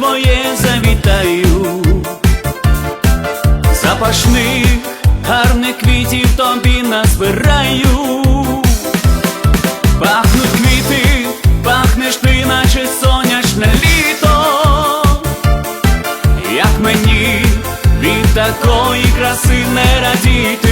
твоє завітаю, запашних гарних квітів тобі назбираю, пахнуть квіти, пахнеш ти, наче сонячне літо, як мені від такої краси не радіти.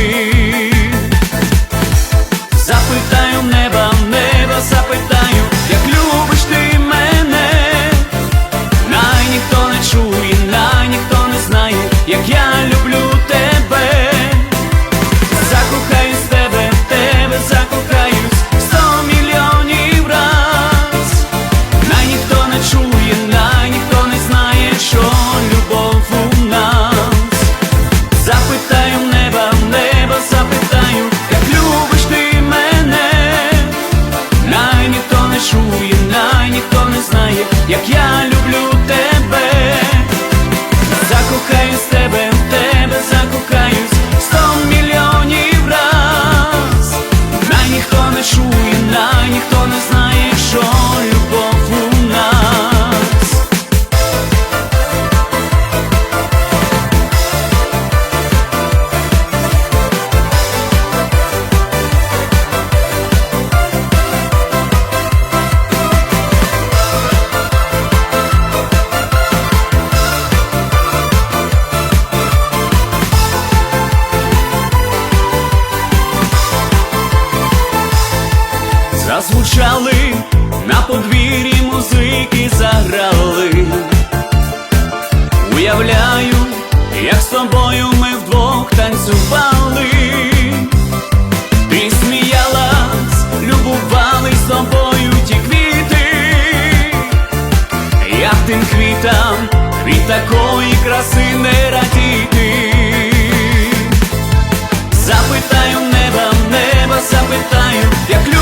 танцювали, ти сміялась, любувались собою ті квіти, як тим квітам від такої краси не радіти. Запитаю неба, неба, запитаю, як люди.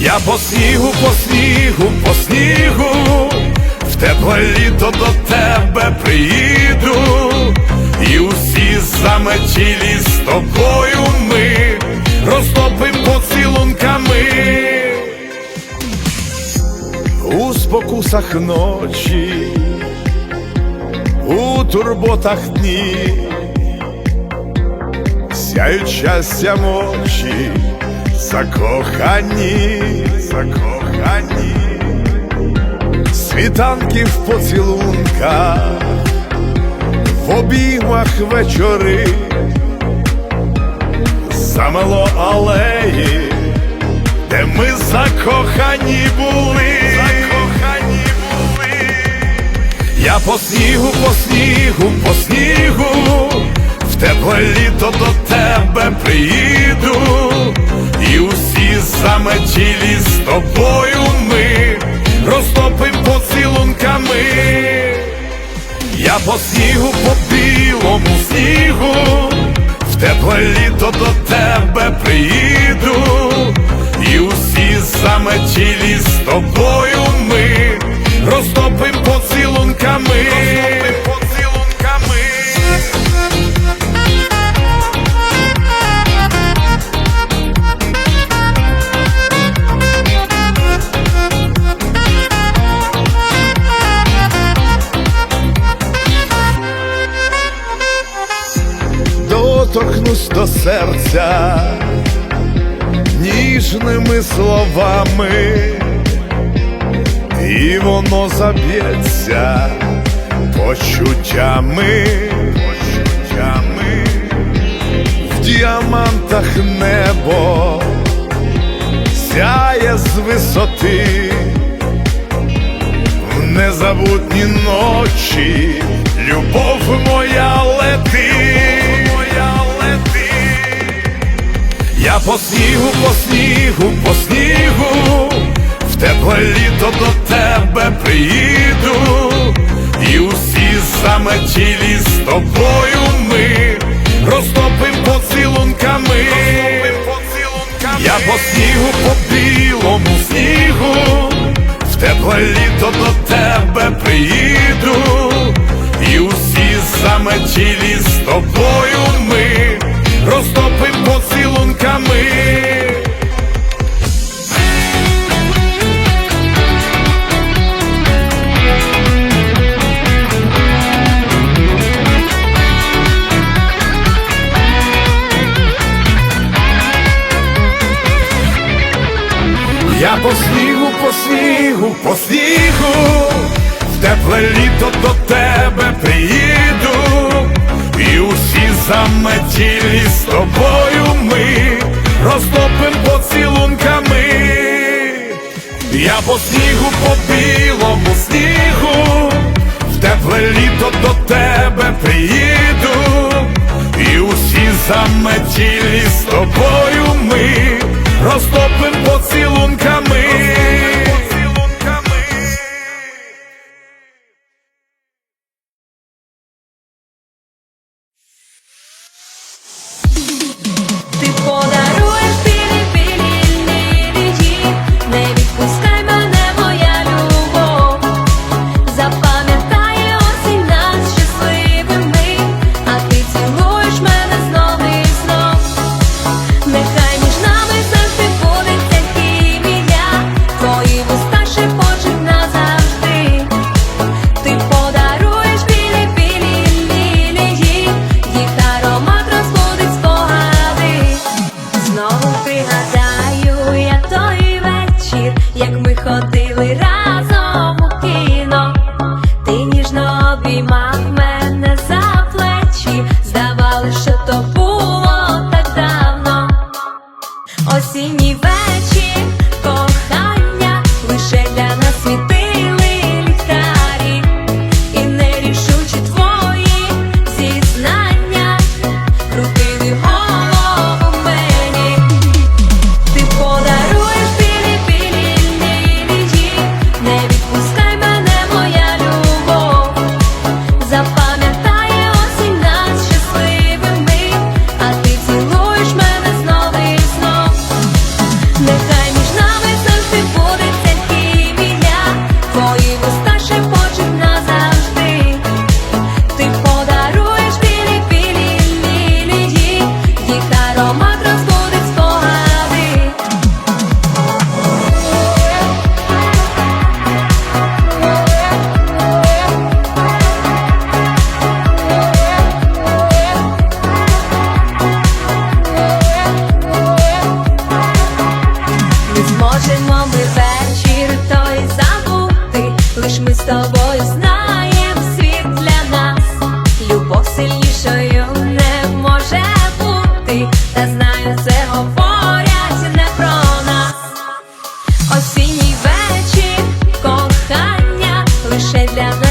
Я по снігу, по снігу, по снігу, в тепле літо до тебе приїду, і усі заметілі з тобою ми. Розтопим поцілунками. У спокусах ночі, у турботах дні, сяють щастям очі, закохані, закохані, світанки в поцілунках, в обіймах вечори, замело алеї, де ми закохані були. Я по снігу, по снігу, по снігу, в тепле літо до тебе приїду, усі заметілі з тобою ми розтопим поцілунками. Я по снігу, по білому снігу, в тепле літо до тебе приїду, і усі заметілі з тобою ми словами, і воно заб'ється почуттями, почуттями в діамантах небо сяє з висоти. В незабутні ночі, любов моя лети, Я по снігу, по снігу, по снігу, в тепле літо до тебе приїду, і усі заметілі з тобою ми розтопим поцілунками. Я по снігу, по білому снігу, в тепле літо до тебе приїду, і усі заметілі з тобою ми заметілі з тобою ми розтопим поцілунками. Я по снігу, по білому снігу, в тепле літо до тебе приїду, і усі заметілі з тобою ми розтопим поцілунками. Осінні вечір. le